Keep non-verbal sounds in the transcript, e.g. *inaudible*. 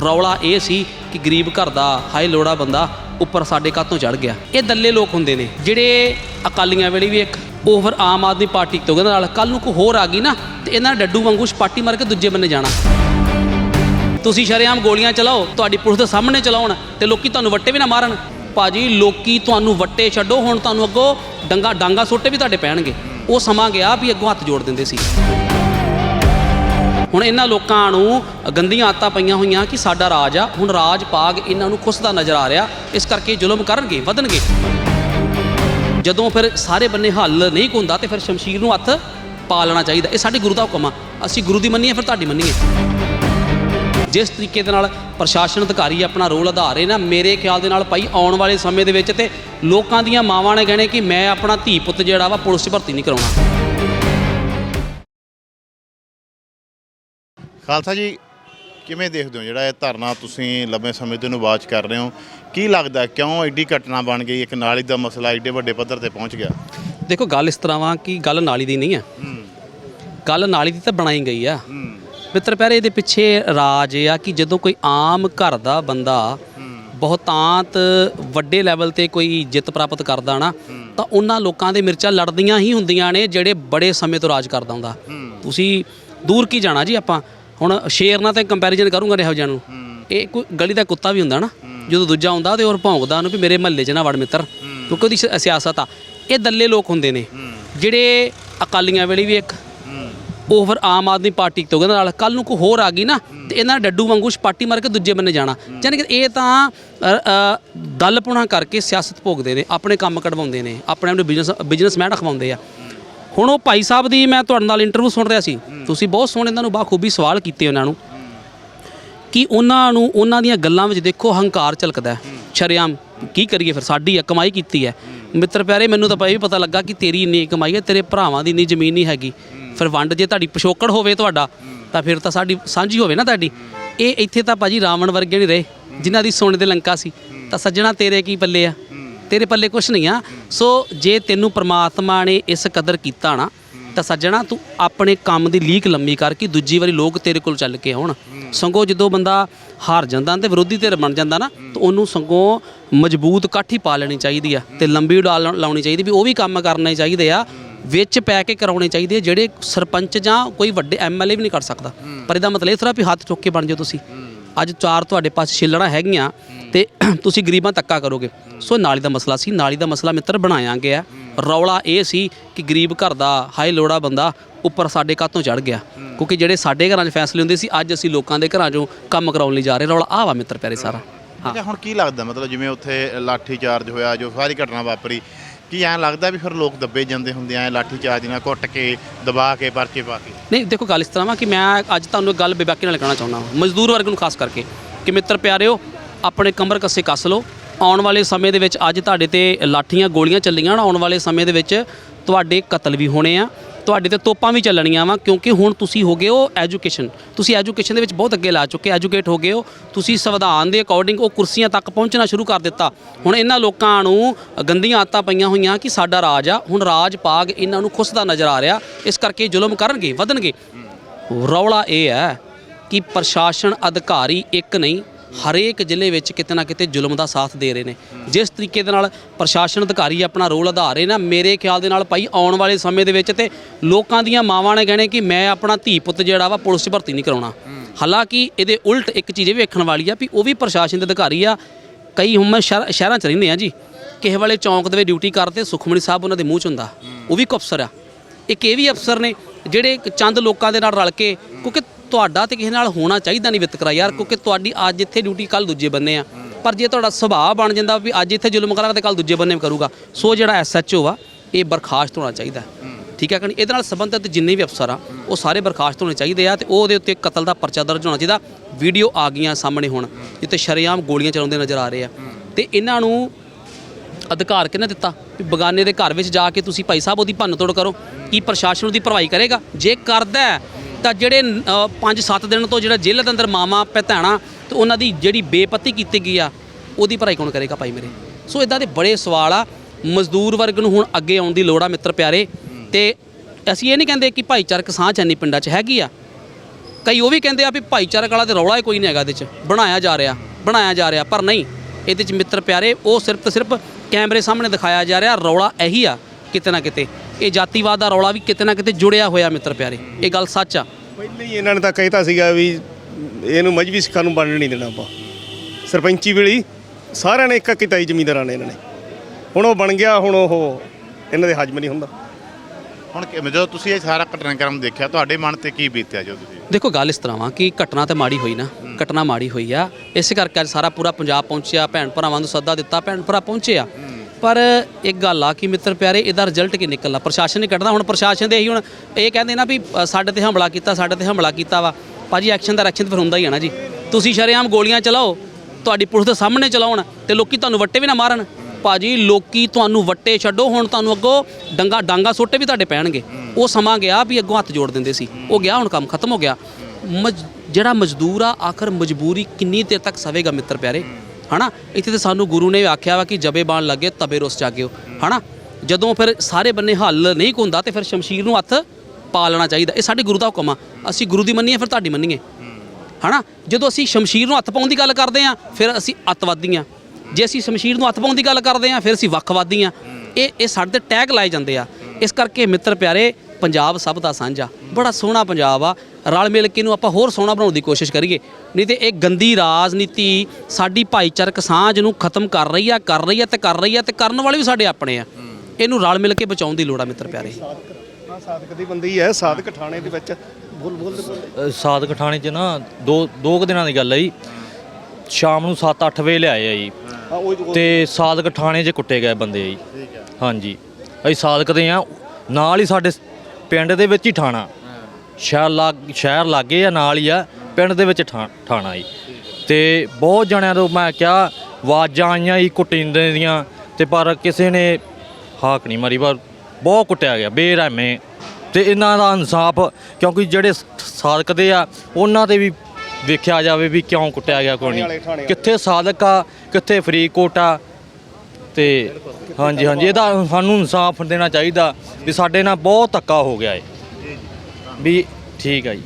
ਰੌਲਾ ਇਹ ਸੀ ਕਿ ਗਰੀਬ ਘਰ ਦਾ ਹਾਏ ਲੋੜਾ ਬੰਦਾ ਉੱਪਰ ਸਾਡੇ ਕਾਤੋਂ ਚੜ ਗਿਆ। ਇਹ ਦੱਲੇ ਲੋਕ ਹੁੰਦੇ ਨੇ, ਜਿਹੜੇ ਅਕਾਲੀਆਂ ਵੇਲੇ ਵੀ ਇੱਕ ਉਹ ਫਿਰ ਆਮ ਆਦਮੀ ਪਾਰਟੀ ਤੋਂ ਕਹਿੰਦੇ ਨਾਲ ਕੱਲ ਨੂੰ ਕੋਈ ਹੋਰ ਆ ਗਈ ਨਾ, ਤੇ ਇਹਨਾਂ ਨੇ ਡੱਡੂ ਵਾਂਗੂ ਸਪਾਟੀ ਮਾਰ ਕੇ ਦੂਜੇ ਬੰਨੇ ਜਾਣਾ। ਤੁਸੀਂ ਸ਼ਰੇਆਮ ਗੋਲੀਆਂ ਚਲਾਓ, ਤੁਹਾਡੀ ਪੁਲਿਸ ਦੇ ਸਾਹਮਣੇ ਚਲਾਉਣ ਤੇ ਲੋਕੀ ਤੁਹਾਨੂੰ ਵੱਟੇ ਵੀ ਨਾ ਮਾਰਨ। ਭਾਜੀ, ਲੋਕੀ ਤੁਹਾਨੂੰ ਵੱਟੇ ਛੱਡੋ, ਹੁਣ ਤੁਹਾਨੂੰ ਅੱਗੋਂ ਡੰਗਾ ਡਾਂਗਾ ਸੋਟੇ ਵੀ ਤੁਹਾਡੇ ਪੈਣਗੇ। ਉਹ ਸਮਾਂ ਗਿਆ ਵੀ ਅੱਗੋਂ ਹੱਥ ਜੋੜ ਦਿੰਦੇ ਸੀ। ਹੁਣ ਇਹਨਾਂ ਲੋਕਾਂ ਨੂੰ ਗੰਦੀਆਂ ਆਦਤਾਂ ਪਈਆਂ ਹੋਈਆਂ ਕਿ ਸਾਡਾ ਰਾਜ ਆ। ਹੁਣ ਰਾਜ ਪਾਗ ਇਹਨਾਂ ਨੂੰ ਖੁੱਸਦਾ ਨਜ਼ਰ ਆ ਰਿਹਾ। ਇਸ ਕਰਕੇ ਜ਼ੁਲਮ ਕਰਨਗੇ, ਵਧਣਗੇ। ਜਦੋਂ ਫਿਰ ਸਾਰੇ ਬੰਨੇ ਹੱਲ ਨਹੀਂ ਹੁੰਦਾ ਤੇ ਫਿਰ ਸ਼ਮਸ਼ੀਰ ਨੂੰ ਹੱਥ ਪਾ ਲੈਣਾ ਚਾਹੀਦਾ। ਇਹ ਸਾਡੇ ਗੁਰੂ ਦਾ ਹੁਕਮ ਆ। ਅਸੀਂ ਗੁਰੂ ਦੀ ਮੰਨੀਏ, ਫਿਰ ਤੁਹਾਡੀ ਮੰਨੀਏ। ਜਿਸ ਤਰੀਕੇ ਦੇ ਨਾਲ ਪ੍ਰਸ਼ਾਸਨ ਅਧਿਕਾਰੀ ਆਪਣਾ ਰੋਲ ਅਦਾ ਰਹੇ ਨਾ, ਮੇਰੇ ਖਿਆਲ ਦੇ ਨਾਲ ਭਾਈ ਆਉਣ ਵਾਲੇ ਸਮੇਂ ਦੇ ਵਿੱਚ ਤੇ ਲੋਕਾਂ ਦੀਆਂ ਮਾਵਾਂ ਨੇ ਕਹਿਣੇ ਕਿ ਮੈਂ ਆਪਣਾ ਧੀ ਪੁੱਤ ਜਿਹੜਾ ਵਾ ਪੁਲਿਸ 'ਚ ਭਰਤੀ ਨਹੀਂ ਕਰਾਉਣਾ। ਖਾਲਸਾ ਜੀ ਕਿਵੇਂ ਦੇਖਦੇ ਹੋ ਜਿਹੜਾ ਇਹ ਧਰਨਾ ਤੁਸੀਂ ਲੰਬੇ ਸਮੇਂ ਤੋਂ ਨੂੰ ਵਾਚ ਕਰ ਰਹੇ ਹੋ? ਕੀ ਲੱਗਦਾ ਕਿਉਂ ਐਡੀ ਘਟਨਾ ਬਣ ਗਈ ਇੱਕ ਨਾਲੀ ਦਾ ਮਸਲਾ ਐਡੇ ਵੱਡੇ ਪੱਧਰ ਤੇ ਪਹੁੰਚ ਗਿਆ? ਦੇਖੋ ਗੱਲ ਇਸ ਤਰ੍ਹਾਂ ਵਾ ਕਿ ਗੱਲ ਨਾਲੀ ਦੀ ਨਹੀਂ ਹੈ। ਗੱਲ ਨਾਲੀ ਦੀ ਤਾਂ ਬਣਾਈ ਗਈ ਆ। ਮਿੱਤਰ ਪਿਆਰੇ ਇਹਦੇ ਪਿੱਛੇ ਰਾਜ ਇਹ ਆ ਕਿ ਜਦੋਂ ਕੋਈ ਆਮ ਘਰ ਦਾ ਬੰਦਾ ਬਹੁਤਾਂਤ ਵੱਡੇ ਲੈਵਲ ਤੇ ਕੋਈ ਜਿੱਤ ਪ੍ਰਾਪਤ ਕਰਦਾ ਨਾ ਤਾਂ ਉਹਨਾਂ ਲੋਕਾਂ ਦੇ ਮਿਰਚਾਂ ਲੜਦੀਆਂ ਹੀ ਹੁੰਦੀਆਂ ਨੇ ਜਿਹੜੇ ਬੜੇ ਸਮੇਂ ਤੋਂ ਰਾਜ ਕਰਦਾ ਹੁੰਦਾ। ਤੁਸੀਂ ਦੂਰ ਕੀ ਜਾਣਾ ਜੀ ਆਪਾਂ? ਹੁਣ ਸ਼ੇਰ ਨਾਲ ਤੇ ਕੰਪੈਰੀਜ਼ਨ ਕਰੂੰਗਾ ਇਹੋ ਜਿਹਾ ਨੂੰ। ਇਹ ਕੋਈ ਗਲੀ ਦਾ ਕੁੱਤਾ ਵੀ ਹੁੰਦਾ ਨਾ ਜਦੋਂ ਦੂਜਾ ਹੁੰਦਾ ਤੇ ਹੋਰ ਭੌਂਕਦਾ ਉਹਨੂੰ ਵੀ ਮੇਰੇ ਮਹੱਲੇ 'ਚ ਨਾ ਵੜ ਮਿੱਤਰ ਕਿਉਂਕਿ ਉਹਦੀ ਸਿਆਸਤ ਆ। ਇਹ ਦੱਲੇ ਲੋਕ ਹੁੰਦੇ ਨੇ। ਜਿਹੜੇ ਅਕਾਲੀਆਂ ਵੇਲੇ ਵੀ ਇੱਕ ਉਹ ਫਿਰ ਆਮ ਆਦਮੀ ਪਾਰਟੀ ਤੋਂ ਕਹਿੰਦੇ ਨਾਲ ਕੱਲ ਨੂੰ ਕੋਈ ਹੋਰ ਆ ਗਈ ਨਾ ਤੇ ਇਹਨਾਂ ਨੇ ਡੱਡੂ ਵਾਂਗੂ ਸਪਾਟੀ ਮਾਰ ਕੇ ਦੂਜੇ ਬੰਨੇ ਜਾਣਾ। ਯਾਨੀ ਕਿ ਇਹ ਤਾਂ ਦਲਪੁਣਾ ਕਰਕੇ ਸਿਆਸਤ ਭੋਗਦੇ ਨੇ ਆਪਣੇ ਕੰਮ ਕਢਵਾਉਂਦੇ ਨੇ ਆਪਣੇ ਆਪਣੇ ਬਿਜ਼ਨਸ ਬਿਜ਼ਨਸਮੈਨ ਰਖਵਾਉਂਦੇ ਆ। ਹੁਣ ਉਹ ਭਾਈ ਸਾਹਿਬ ਦੀ ਮੈਂ ਤੁਹਾਡੇ ਨਾਲ ਇੰਟਰਵਿਊ ਸੁਣ ਰਿਹਾ ਸੀ। ਤੁਸੀਂ ਬਹੁਤ ਸੋਹਣੇ ਇਹਨਾਂ ਨੂੰ ਬਾਖੂਬੀ ਸਵਾਲ ਕੀਤੇ ਉਹਨਾਂ ਨੂੰ। ਕਿ ਉਹਨਾਂ ਨੂੰ ਉਹਨਾਂ ਦੀਆਂ ਗੱਲਾਂ ਵਿੱਚ ਦੇਖੋ ਹੰਕਾਰ ਝਲਕਦਾ ਹੈ। ਸ਼ਰੇਆਮ ਕੀ ਕਰੀਏ ਫਿਰ? ਸਾਡੀ ਆ ਕਮਾਈ ਕੀਤੀ ਹੈ। ਮਿੱਤਰ ਪਿਆਰੇ, ਮੈਨੂੰ ਤਾਂ ਇਹ ਵੀ ਪਤਾ ਲੱਗਾ ਕਿ ਤੇਰੀ ਇੰਨੀ ਕਮਾਈ ਹੈ, ਤੇਰੇ ਭਰਾਵਾਂ ਦੀ ਇੰਨੀ ਜ਼ਮੀਨ ਨਹੀਂ ਹੈਗੀ। ਫਿਰ ਵੰਡ ਜੇ ਤੁਹਾਡੀ ਪਿਛੋਕੜ ਹੋਵੇ ਤੁਹਾਡਾ, ਤਾਂ ਫਿਰ ਤਾਂ ਸਾਡੀ ਸਾਂਝੀ ਹੋਵੇ ਨਾ ਤੁਹਾਡੀ। ਇਹ ਇੱਥੇ ਤਾਂ ਭਾਜੀ ਰਾਵਣ ਵਰਗੇ ਨਹੀਂ ਰਹੇ, ਜਿਨ੍ਹਾਂ ਦੀ ਸੋਨੇ ਦੇ ਲੰਕਾ ਸੀ। ਤਾਂ ਸੱਜਣਾ ਤੇਰੇ ਕੀ ਪੱਲੇ ਆ? ਤੇਰੇ ਪੱਲੇ ਕੁਛ ਨਹੀਂ ਆ। ਸੋ ਜੇ ਤੈਨੂੰ ਪ੍ਰਮਾਤਮਾ ਨੇ ਇਸ ਕਦਰ ਕੀਤਾ ਨਾ, ਤਾਂ ਸੱਜਣਾ ਤੂੰ ਆਪਣੇ ਕੰਮ ਦੀ ਲੀਕ ਲੰਮੀ ਕਰ ਕਿ ਦੂਜੀ ਵਾਰੀ ਲੋਕ ਤੇਰੇ ਕੋਲ ਚੱਲ ਕੇ ਆਉਣ। ਸੰਗੋ ਜਦੋਂ ਬੰਦਾ ਹਾਰ ਜਾਂਦਾ ਤੇ ਵਿਰੋਧੀ ਧਿਰ ਬਣ ਜਾਂਦਾ ਨਾ, ਤਾਂ ਉਹਨੂੰ ਸੰਗੋ ਮਜ਼ਬੂਤ ਕਾਠੀ ਪਾ ਲੈਣੀ ਚਾਹੀਦੀ ਆ ਤੇ ਲੰਬੀ ਉਡਾਲ ਲਾਉਣੀ ਚਾਹੀਦੀ ਵੀ ਉਹ ਵੀ ਕੰਮ ਕਰਨੇ ਚਾਹੀਦੇ ਆ, ਵਿੱਚ ਪੈ ਕੇ ਕਰਾਉਣੇ ਚਾਹੀਦੇ ਆ, ਜਿਹੜੇ ਸਰਪੰਚ ਜਾਂ ਕੋਈ ਵੱਡੇ ਐਮਐਲਏ ਵੀ ਨਹੀਂ ਕਰ ਸਕਦਾ। ਪਰ ਇਹਦਾ ਮਤਲਬ ਇਹ ਥੋੜਾ ਵੀ ਹੱਥ ਚੁੱਕ ਕੇ ਬਣ ਜਾਓ ਤੁਸੀਂ। ਅੱਜ ਚਾਰ ਤੁਹਾਡੇ ਪਾਸ ਛਿੱਲਣਾ ਹੈਗੀਆਂ ਤੇ *clears throat* ਤੁਸੀਂ ਗਰੀਬਾਂ ਧੱਕਾ ਕਰੋਗੇ। ਸੋ ਨਾਲੀ ਦਾ ਮਸਲਾ ਸੀ। ਨਾਲੀ ਦਾ ਮਸਲਾ ਮਿੱਤਰ ਬਣਾਇਆ ਗਿਆ। ਰੌਲਾ ਇਹ ਸੀ ਕਿ ਗਰੀਬ ਘਰ ਦਾ ਹਾਈ ਲੋੜਾ ਬੰਦਾ ਉੱਪਰ ਸਾਡੇ ਕਾਤੋਂ ਚੜ ਗਿਆ। ਕਿਉਂਕਿ ਜਿਹੜੇ ਸਾਡੇ ਘਰਾਂ 'ਚ ਫੈਸਲੇ ਹੁੰਦੇ ਸੀ ਅੱਜ ਅਸੀਂ ਲੋਕਾਂ ਦੇ ਘਰਾਂ 'ਚੋਂ ਕੰਮ ਕਰਾਉਣ ਲਈ ਜਾ ਰਹੇ। ਰੌਲਾ ਆਹ ਵਾ ਮਿੱਤਰ ਪਿਆਰੇ ਸਾਰਾ। ਹਾਂ ਅੱਛਾ ਹੁਣ ਕੀ ਲੱਗਦਾ? ਮਤਲਬ ਜਿਵੇਂ ਉੱਥੇ ਲਾਠੀ ਚਾਰਜ ਹੋਇਆ ਜੋ ਸਾਰੀ ਘਟਨਾ ਵਾਪਰੀ ਕਿ ਐਂ ਲੱਗਦਾ ਵੀ ਫਿਰ ਲੋਕ ਦੱਬੇ ਜਾਂਦੇ ਹੁੰਦੇ ਐ ਲਾਠੀ ਚਾਰਜ ਨਾਲ ਕੁੱਟ ਕੇ, ਦਬਾ ਕੇ, ਪਰਚੇ ਪਾ ਕੇ। ਨਹੀਂ, ਦੇਖੋ ਗੱਲ ਇਸ ਤਰ੍ਹਾਂ ਵਾ ਕਿ ਮੈਂ ਅੱਜ ਤੁਹਾਨੂੰ ਇੱਕ ਗੱਲ ਬੇਬਾਕੀ ਨਾਲ ਕਹਿਣਾ ਚਾਹੁੰਦਾ ਹਾਂ ਮਜ਼ਦੂਰ ਵਰਗ ਨੂੰ ਖਾਸ ਕਰਕੇ ਕਿ ਮਿੱਤਰ ਪਿਆਰਿਓ, ਆਪਣੇ ਕਮਰ ਕੱਸੇ ਕੱਸ ਲਓ। ਆਉਣ ਵਾਲੇ ਸਮੇਂ ਦੇ ਵਿੱਚ ਅੱਜ ਤੁਹਾਡੇ ਤੇ ਲਾਠੀਆਂ ਗੋਲੀਆਂ ਚੱਲੀਆਂ ਆਉਣ ਵਾਲੇ ਸਮੇਂ ਦੇ ਵਿੱਚ ਤੁਹਾਡੇ ਕਤਲ ਵੀ ਹੋਣੇ ਆ। ਤੁਹਾਡੇ ਤੇ ਤੋਪਾਂ ਵੀ ਚੱਲਣੀਆਂ ਵਾ, ਕਿਉਂਕਿ ਹੁਣ ਤੁਸੀਂ ਹੋ ਗਏ ਹੋ ਐਜੂਕੇਸ਼ਨ। ਤੁਸੀਂ ਐਜੂਕੇਸ਼ਨ ਦੇ ਵਿੱਚ ਬਹੁਤ ਅੱਗੇ ਲਾ ਚੁੱਕੇ, ਐਜੂਕੇਟ ਹੋ ਗਏ ਹੋ। ਤੁਸੀਂ ਸੰਵਿਧਾਨ ਦੇ ਅਕੋਰਡਿੰਗ ਉਹ ਕੁਰਸੀਆਂ ਤੱਕ ਪਹੁੰਚਣਾ ਸ਼ੁਰੂ ਕਰ ਦਿੱਤਾ। ਹੁਣ ਇਹਨਾਂ ਲੋਕਾਂ ਨੂੰ ਗੰਦੀਆਂ ਆਦਤਾਂ ਪਈਆਂ ਹੋਈਆਂ ਕਿ ਸਾਡਾ ਰਾਜ ਆ, ਹੁਣ ਰਾਜ ਪਾਗ ਇਹਨਾਂ ਨੂੰ ਖੁੱਸਦਾ ਨਜ਼ਰ ਆ ਰਿਹਾ। ਇਸ ਕਰਕੇ ਜ਼ੁਲਮ ਕਰਨਗੇ, ਵਧਣਗੇ। ਰੌਲਾ ਇਹ ਹੈ ਕਿ ਪ੍ਰਸ਼ਾਸਨ ਅਧਿਕਾਰੀ ਇੱਕ ਨਹੀਂ ਹਰੇਕ ਜ਼ਿਲ੍ਹੇ ਵਿੱਚ ਕਿਤੇ ਨਾ ਕਿਤੇ ਜ਼ੁਲਮ ਦਾ ਸਾਥ ਦੇ ਰਹੇ ਨੇ। ਜਿਸ ਤਰੀਕੇ ਦੇ ਨਾਲ ਪ੍ਰਸ਼ਾਸਨ ਅਧਿਕਾਰੀ ਆਪਣਾ ਰੋਲ ਅਦਾ ਰਹੇ ਨਾ, ਮੇਰੇ ਖਿਆਲ ਦੇ ਨਾਲ ਭਾਈ ਆਉਣ ਵਾਲੇ ਸਮੇਂ ਦੇ ਵਿੱਚ ਤੇ ਲੋਕਾਂ ਦੀਆਂ ਮਾਵਾਂ ਨੇ ਕਹਿਣੇ ਕਿ ਮੈਂ ਆਪਣਾ ਧੀ ਪੁੱਤ ਜਿਹੜਾ ਵਾ ਪੁਲਿਸ 'ਚ ਭਰਤੀ ਨਹੀਂ ਕਰਾਉਣਾ। ਹਾਲਾਂਕਿ ਇਹਦੇ ਉਲਟ ਇੱਕ ਚੀਜ਼ ਇਹ ਵੇਖਣ ਵਾਲੀ ਆ ਵੀ ਉਹ ਵੀ ਪ੍ਰਸ਼ਾਸਨ ਦੇ ਅਧਿਕਾਰੀ ਆ, ਕਈ ਹੁਣ ਸ਼ਹਿਰ- ਸ਼ਹਿਰਾਂ 'ਚ ਰਹਿੰਦੇ ਆ ਜੀ। ਕਿਸੇ ਵਾਲੇ ਚੌਂਕ ਦੇ ਵਿੱਚ ਡਿਊਟੀ ਕਰਦੇ ਸੁਖਮਣੀ ਸਾਹਿਬ ਉਹਨਾਂ ਦੇ ਮੂੰਹ 'ਚ ਹੁੰਦਾ। ਉਹ ਵੀ ਇੱਕ ਅਫਸਰ ਆ। ਇੱਕ ਇਹ ਵੀ ਅਫਸਰ ਨੇ ਜਿਹੜੇ ਚੰਦ ਲੋਕਾਂ ਦੇ ਨਾਲ ਰਲ ਕੇ, ਕਿਉਂਕਿ ਤੁਹਾਡਾ ਤੇ ਕਿਸੇ ਨਾਲ ਹੋਣਾ ਚਾਹੀਦਾ ਨਹੀਂ ਵਿਤਕਰਾ ਯਾਰ, ਕਿਉਂਕਿ ਤੁਹਾਡੀ ਅੱਜ ਇੱਥੇ ਡਿਊਟੀ ਕੱਲ ਦੂਜੇ ਬੰਨੇ ਆ। ਪਰ ਜੇ ਤੁਹਾਡਾ ਸੁਭਾਅ ਬਣ ਜਾਂਦਾ ਵੀ ਅੱਜ ਇੱਥੇ ਜ਼ੁਲਮ ਕਰਾਂਗਾ ਤੇ ਕੱਲ ਦੂਜੇ ਬੰਨੇ ਵੀ ਕਰੂਗਾ, ਸੋ ਜਿਹੜਾ ਐਸਐਚਓ ਆ, ਇਹ ਬਰਖਾਸਤ ਹੋਣਾ ਚਾਹੀਦਾ। ਠੀਕ ਹੈ ਕਿ ਇਹਦੇ ਨਾਲ ਸੰਬੰਧਿਤ ਜਿੰਨੇ ਵੀ ਅਫਸਰ ਆ, ਉਹ ਸਾਰੇ ਬਰਖਾਸਤ ਹੋਣੇ ਚਾਹੀਦੇ ਆ ਤੇ ਉਹਦੇ ਉੱਤੇ ਕਤਲ ਦਾ ਪਰਚਾ ਦਰਜ ਹੋਣਾ ਚਾਹੀਦਾ। ਵੀਡੀਓ ਆ ਗਈਆਂ ਸਾਹਮਣੇ ਹੁਣ, ਜਿੱਥੇ ਸ਼ਰੇਆਮ ਗੋਲੀਆਂ ਚਲਾਉਂਦੇ ਨਜ਼ਰ ਆ ਰਹੇ ਆ। ਤੇ ਇਹਨਾਂ ਨੂੰ ਅਧਿਕਾਰ ਕਿਹਨੇ ਦਿੱਤਾ? ਵੀ ਬਗਾਨੇ ਦੇ ਘਰ ਵਿੱਚ ਜਾ ਕੇ ਤੁਸੀਂ ਭਾਈ ਸਾਹਿਬ ਉਹਦੀ ਭੰਨ ਤੋੜ ਕਰੋ। ਕੀ ਪ੍ਰਸ਼ਾਸਨ ਉਹਦੀ ਭਰਵਾਈ ਕਰੇਗਾ? ਜੇ ਕਰਦਾ ਤਾਂ ਜਿਹੜੇ 5-7 ਦਿਨ ਤੋਂ ਜਿਹੜਾ ਜੇਲ੍ਹ ਦੇ ਅੰਦਰ ਮਾਮਾ ਭੈਣਾਂ, ਤੇ ਉਹਨਾਂ ਦੀ ਜਿਹੜੀ ਬੇਪਤੀ ਕੀਤੀ ਗਈ ਆ, ਉਹਦੀ ਭਰਾਈ ਕੌਣ ਕਰੇਗਾ ਭਾਈ ਮੇਰੇ? ਸੋ ਇਦਾਂ ਦੇ ਬੜੇ ਸਵਾਲ ਆ। ਮਜ਼ਦੂਰ ਵਰਗ ਨੂੰ ਹੁਣ ਅੱਗੇ ਆਉਣ ਦੀ ਲੋੜ ਆ ਮਿੱਤਰ ਪਿਆਰੇ। ਤੇ ਅਸੀਂ ਇਹ ਨਹੀਂ ਕਹਿੰਦੇ ਕਿ ਭਾਈਚਾਰਕ ਸਾਂਝ ਚੰਨੀ ਪਿੰਡਾਂ 'ਚ ਹੈਗੀ ਆ। ਕਈ ਉਹ ਵੀ ਕਹਿੰਦੇ ਆ ਵੀ ਭਾਈਚਾਰਕ ਵਾਲਾ ਤੇ ਰੌਲਾ ਹੀ ਕੋਈ ਨਹੀਂ ਹੈਗਾ ਇਹਦੇ 'ਚ। ਬਣਾਇਆ ਜਾ ਰਿਹਾ, ਬਣਾਇਆ ਜਾ ਰਿਹਾ, ਪਰ ਨਹੀਂ। ਇਹਦੇ 'ਚ ਮਿੱਤਰ ਪਿਆਰੇ, ਉਹ ਸਿਰਫ ਤੇ ਸਿਰਫ ਕੈਮਰੇ ਸਾਹਮਣੇ ਦਿਖਾਇਆ ਜਾ ਰਿਹਾ, ਰੌਲਾ ਇਹੀ ਆ ਕਿਤੇ ਨਾ ਕਿਤੇ। ਇਹ ਜਾਤੀਵਾਦ ਦਾ ਰੌਲਾ ਵੀ ਕਿਤੇ ਨਾ ਕਿਤੇ ਜੁੜਿਆ ਹੋਇਆ ਮਿੱਤਰ ਪਿਆਰੇ, ਇਹ ਗੱਲ ਸੱਚ ਆ। ਪਹਿਲੇ ਹੀ ਇਹਨਾਂ ਨੇ ਤਾਂ ਕਹਿਤਾ ਸੀਗਾ ਵੀ ਇਹਨੂੰ ਮਜਬੀ ਸਿੱਖਾਂ ਨੂੰ ਬਣਨ ਨਹੀਂ ਦੇਣਾ ਆਪਾਂ। ਸਰਪੰਚੀ ਵੇਲੇ ਸਾਰਿਆਂ ਨੇ ਇੱਕ ਇੱਕ ਕੀਤਾ ਜੀ ਜ਼ਮੀਂਦਾਰਾਂ ਨੇ ਇਹਨਾਂ ਨੇ। ਹੁਣ ਉਹ ਬਣ ਗਿਆ, ਹੁਣ ਉਹ ਇਹਨਾਂ ਦੇ ਹਜਮ ਨਹੀਂ ਹੁੰਦਾ। ਹੁਣ ਕਿ- ਜਦੋਂ ਤੁਸੀਂ ਇਹ ਸਾਰਾ ਘਟਨਾਕ੍ਰਮ ਦੇਖਿਆ ਤੁਹਾਡੇ ਮਨ ਤੇ ਕੀ ਬੀਤਿਆ ਜੋ ਤੁਸੀਂ? ਦੇਖੋ ਗੱਲ ਇਸ ਤਰ੍ਹਾਂ ਵਾ ਕਿ ਘਟਨਾ ਤੇ ਮਾੜੀ ਹੋਈ ਨਾ ਘਟਨਾ ਮਾੜੀ ਹੋਈ ਆ। ਇਸੇ ਕਰਕੇ ਅੱਜ ਸਾਰਾ ਪੂਰਾ ਪੰਜਾਬ ਪਹੁੰਚਿਆ ਭੈਣ ਭਰਾਵਾਂ ਨੂੰ ਸੱਦਾ ਦਿੱਤਾ ਭੈਣ ਭਰਾ ਪਹੁੰਚੇ ਆ। ਪਰ ਇੱਕ ਗੱਲ ਆ ਕਿ ਮਿੱਤਰ ਪਿਆਰੇ ਇਹਦਾ ਰਿਜ਼ਲਟ ਕੀ ਨਿਕਲਣਾ? ਪ੍ਰਸ਼ਾਸਨ ਨਹੀਂ ਕੱਢਦਾ ਹੁਣ ਪ੍ਰਸ਼ਾਸਨ ਦੇ ਇਹੀ ਹੁਣ ਇਹ ਕਹਿੰਦੇ ਨਾ ਵੀ ਅ, ਸਾਡੇ ਤੇ ਹਮਲਾ ਕੀਤਾ ਸਾਡੇ ਤੇ ਹਮਲਾ ਕੀਤਾ ਵਾ। ਭਾਜੀ ਐਕਸ਼ਨ ਦਾ ਐਕਸ਼ਨ ਫਿਰ ਹੁੰਦਾ ਹੀ ਆ ਨਾ ਜੀ। ਤੁਸੀਂ ਸ਼ਰੇਆਮ ਗੋਲੀਆਂ ਚਲਾਓ ਤੁਹਾਡੀ ਪੁਲਿਸ ਦੇ ਸਾਹਮਣੇ ਚਲਾਉਣ ਤੇ ਲੋਕੀ ਤੁਹਾਨੂੰ ਵੱਟੇ ਵੀ ਨਾ ਮਾਰਨ। ਭਾਜੀ ਲੋਕੀ ਤੁਹਾਨੂੰ ਵੱਟੇ ਛੱਡੋ ਹੁਣ ਤੁਹਾਨੂੰ ਅੱਗੋਂ ਡੰਗਾ ਡਾਂਗਾ ਸੋਟੇ ਵੀ ਤੁਹਾਡੇ ਪੈਣਗੇ। ਉਹ ਸਮਾਂ ਗਿਆ ਵੀ ਅੱਗੋਂ ਹੱਥ ਜੋੜ ਦਿੰਦੇ ਸੀ। ਉਹ ਗਿਆ ਹੁਣ ਕੰਮ ਖਤਮ ਹੋ ਗਿਆ। ਜਿਹੜਾ ਮਜ਼ਦੂਰ ਆ ਆਖਰ ਮਜਬੂਰੀ ਕਿੰਨੀ ਦੇਰ ਤੱਕ ਸਵੇਗਾ ਮਿੱਤਰ ਪਿਆਰੇ? ਹਨਾ? ਇੱਥੇ ਤੇ ਸਾਨੂੰ ਗੁਰੂ ਨੇ ਆਖਿਆ ਵਾ ਕਿ ਜਬੇ ਬਾਣ ਲੱਗੇ ਤਬੇ ਰੁੱਸ ਜਾਗਿਓ। ਹਨਾ? ਜਦੋਂ ਫਿਰ ਸਾਰੇ ਬੰਨੇ ਹੱਲ ਨਹੀਂ ਹੁੰਦਾ ਤੇ ਫਿਰ ਸ਼ਮਸ਼ੀਰ ਨੂੰ ਹੱਥ ਪਾ ਲੈਣਾ ਚਾਹੀਦਾ। ਇਹ ਸਾਡੇ ਗੁਰੂ ਦਾ ਹੁਕਮ ਆ। ਅਸੀਂ ਗੁਰੂ ਦੀ ਮੰਨੀਏ ਫਿਰ ਤੁਹਾਡੀ ਮੰਨੀਏ। ਹਨਾ? ਜਦੋਂ ਅਸੀਂ ਸ਼ਮਸ਼ੀਰ ਨੂੰ ਹੱਥ ਪਾਉਣ ਦੀ ਗੱਲ ਕਰਦੇ ਆ ਫਿਰ ਅਸੀਂ ਅੱਤਵਾਦੀ ਆ ਜੇ ਅਸੀਂ ਸ਼ਮਸ਼ੀਰ ਨੂੰ ਹੱਥ ਪਾਉਣ ਦੀ ਗੱਲ ਕਰਦੇ ਆ ਫਿਰ ਅਸੀਂ ਵੱਖਵਾਦੀ ਆ ਇਹ ਇਹ ਸਾਡੇ ਤੇ ਟੈਗ ਲਾਏ ਜਾਂਦੇ ਆ। ਇਸ ਕਰਕੇ ਮਿੱਤਰ ਪਿਆਰੇ ਪੰਜਾਬ ਸਭ ਦਾ ਸਾਂਝਾ। ਬੜਾ ਸੋਹਣਾ ਪੰਜਾਬ ਆ। ਰਲ ਮਿਲ ਕੇ ਨੂੰ ਆਪਾਂ ਹੋਰ ਸੋਹਣਾ ਬਣਾਉਣ ਦੀ ਕੋਸ਼ਿਸ਼ ਕਰੀਏ। ਨਹੀਂ ਤੇ ਇਹ ਗੰਦੀ ਰਾਜਨੀਤੀ ਸਾਡੀ ਭਾਈਚਾਰਕ ਸਾਂਝ ਨੂੰ ਖਤਮ ਕਰ ਰਹੀ ਆ ਕਰ ਰਹੀ ਆ ਤੇ ਕਰ ਰਹੀ ਆ ਤੇ ਕਰਨ ਵਾਲੇ ਵੀ ਸਾਡੇ ਆਪਣੇ ਆ। ਇਹਨੂੰ ਰਲ ਮਿਲ ਕੇ ਬਚਾਉਣ ਦੀ ਲੋੜ ਆ ਮਿੱਤਰ ਪਿਆਰੇ। ਹਾਂ ਸਾਧਕ ਦੀ ਬੰਦੀ ਹੀ। ਸਾਧਕ ਥਾਣੇ ਦੇ ਵਿੱਚ ਬੋਲ ਬੋਲ ਸਾਦਕ ਥਾਣੇ 'ਚ ਨਾ ਦੋ ਦੋ ਕੁ ਦਿਨਾਂ ਦੀ ਗੱਲ ਹੈ ਜੀ। ਸ਼ਾਮ ਨੂੰ 7-8 ਵਜੇ ਲਿਆਏ ਆ ਜੀ। ਤੇ ਸਾਦਕ ਥਾਣੇ 'ਚ ਕੁੱਟੇ ਗਏ ਬੰਦੇ ਜੀ। ਠੀਕ ਹੈ ਹਾਂਜੀ। ਅਸੀਂ ਸਾਦਕ ਦੇ ਆ ਨਾਲ ਹੀ ਸਾਡੇ ਪਿੰਡ ਦੇ ਵਿੱਚ ਹੀ ਥਾਣਾ। ਸ਼ਹਿਰ ਲੱਗ ਸ਼ਹਿਰ ਲਾਗੇ ਆ ਨਾਲ ਹੀ ਆ। ਪਿੰਡ ਦੇ ਵਿੱਚ ਥਾ- ਥਾਣਾ ਜੀ। ਤੇ ਬਹੁਤ ਜਣਿਆਂ ਤੋਂ ਮੈਂ ਕਿਹਾ ਆਵਾਜ਼ਾਂ ਆਈਆਂ ਜੀ ਕੁੱਟਿੰਦੇ ਦੀਆਂ। ਤੇ ਪਰ ਕਿਸੇ ਨੇ ਹਾਕ ਨਹੀਂ ਮਾਰੀ। ਪਰ ਬਹੁਤ ਕੁੱਟਿਆ ਗਿਆ। ਬੇਰਹਿਮੇ। ਤੇ ਇਹਨਾਂ ਦਾ ਇਨਸਾਫ ਕਿਉਂਕਿ ਜਿਹੜੇ ਸ- ਸਾਦਕ ਦੇ ਆ ਉਹਨਾਂ ਤੇ ਵੀ ਵੇਖਿਆ ਜਾਵੇ ਵੀ ਕਿਉਂ ਕੁੱਟਿਆ ਗਿਆ ਕੋਈ ਨਹੀਂ। ਕਿੱਥੇ ਸਾਦਕ ਆ ਕਿੱਥੇ ਫਰੀਦਕੋਟ ਆ। ਤੇ ਹਾਂਜੀ ਹਾਂਜੀ ਇਹਦਾ ਸਾਨੂੰ ਇਨਸਾਫ ਦੇਣਾ ਚਾਹੀਦਾ ਵੀ ਸਾਡੇ ਨਾਲ ਬਹੁਤ ਧੱਕਾ ਹੋ ਗਿਆ ਹੈ ਵੀ ਠੀਕ ਆ ਜੀ।